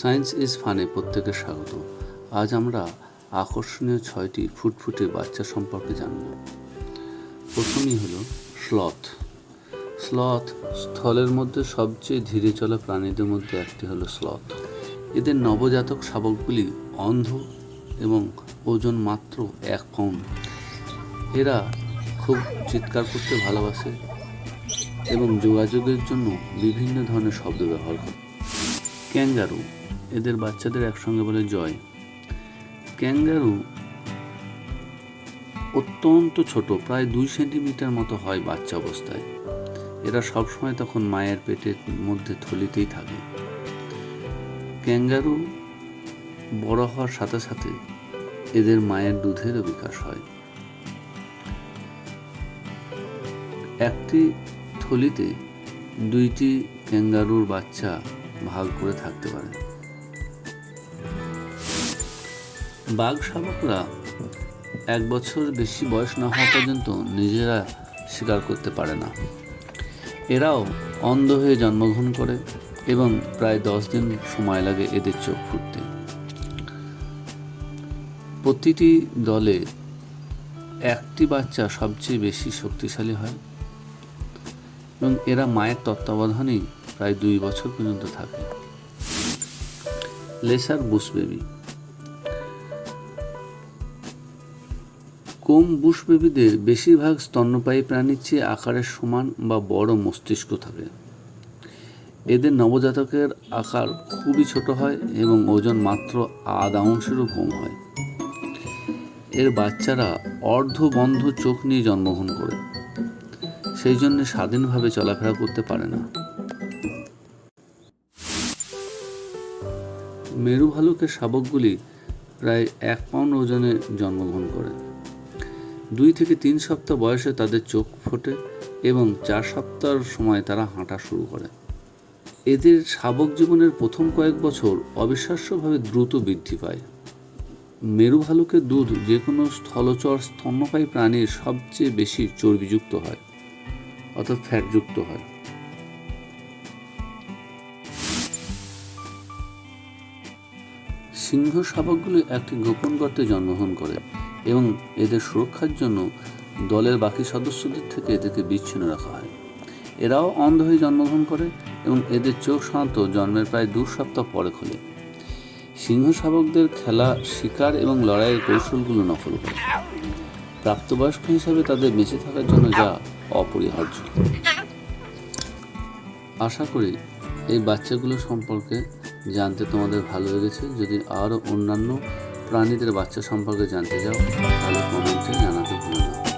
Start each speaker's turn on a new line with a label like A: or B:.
A: Science is ফানে প্রত্যেকের স্বাগত। আজ আমরা আকর্ষণীয় ছয়টি ফুটফুটে বাচ্চা সম্পর্কে জানব। প্রথমেই হলো স্লথ। স্লথ স্থলের মধ্যে সবচেয়ে ধীরে চলা প্রাণীদের মধ্যে একটি হলো স্লথ। এদের নবজাতক শাবকগুলি অন্ধ এবং ওজন মাত্র এক পাউন্ড। এরা খুব চিৎকার করতে ভালোবাসে এবং যোগাযোগের জন্য বিভিন্ন ধরনের শব্দ ব্যবহার করে। ক্যাঙ্গারু এদের বাচ্চাদের একসঙ্গে বলে জয়। ক্যাঙ্গারু অত্যন্ত ছোট, প্রায় দুই সেন্টিমিটার মতো হয় বাচ্চা অবস্থায়। এরা সবসময় তখন মায়ের পেটের মধ্যে থলিতেই থাকে। ক্যাঙ্গারু বড় হওয়ার সাথে সাথে এদের মায়ের দুধেরও বিকাশ হয়। একটি থলিতে দুইটি ক্যাঙ্গারুর বাচ্চা ভাগ করে থাকতে পারে। বাঘ শাবকরা এক বছর বেশি বয়স না হওয়া পর্যন্ত নিজেরা শিকার করতে পারে না। এরাও অন্ধ হয়ে জন্মগ্রহণ করে এবং প্রায় দশ দিন সময় লাগে এদের চোখ ফুটতে প্রতিটি দলে একটি বাচ্চা সবচেয়ে বেশি শক্তিশালী হয় এবং এরা মায়ের তত্ত্বাবধানেই প্রায় দুই বছর পর্যন্ত থাকে। Lesser bush baby. কোম বুশ বেবিদের বেশিরভাগ স্তন্যপায়ী প্রাণীর চেয়ে আকারের সমান বা বড় মস্তিষ্ক থাকে। এদের নবজাতকের আকার খুবই ছোট হয় এবং ওজন মাত্র আধ আউন্সেরও কম হয়। এর বাচ্চারা অর্ধ বন্ধ চোখ নিয়ে জন্মগ্রহণ করে। সেই জন্য স্বাধীনভাবে চলাফেরা করতে পারে না। মেরু ভালুকের শাবকগুলি প্রায় এক পাউন্ড ওজনে জন্মগ্রহণ করে। দুই থেকে তিন সপ্তাহ বয়সে তাদের চোখ ফোটে এবং চার সপ্তাহ সময় তারা হাঁটা শুরু করে। এদের শাবক জীবনের প্রথম কয়েক বছর অবিশ্বাস্যভাবে দ্রুত বৃদ্ধি পায়। মেরু ভালুকের দুধ যে কোনো স্থলচর স্তন্যপায়ী প্রাণীর সবচেয়ে বেশি চর্বিযুক্ত হয়, অর্থাৎ ফ্যাটযুক্ত হয়। সিংহ শাবকগুলি একটি গোপন গর্তে জন্মগ্রহণ করে। এবং এদের সুরক্ষার জন্য দলের বাকি সদস্যদের থেকে এদেরকে বিচ্ছিন্ন রাখা হয়। এরাও অন্ধ হয়ে জন্মগ্রহণ করে এবং এদের চোখ সাধারণত জন্মের প্রায় দু সপ্তাহ পরে খোলে। সিংহ শাবকদের খেলা, শিকার এবং লড়াইয়ের কৌশলগুলো নকল করে। প্রাপ্তবয়স্ক হিসাবে তাদের বেঁচে থাকার জন্য যা অপরিহার্য। আশা করি এই বাচ্চাগুলো সম্পর্কে জানতে তোমাদের ভালো লেগেছে। যদি আরও অন্যান্য প্রাণীদের বাচ্চা সম্পর্কে জানতে চাও তাহলে কমেন্টে জানাতে ভুলো না।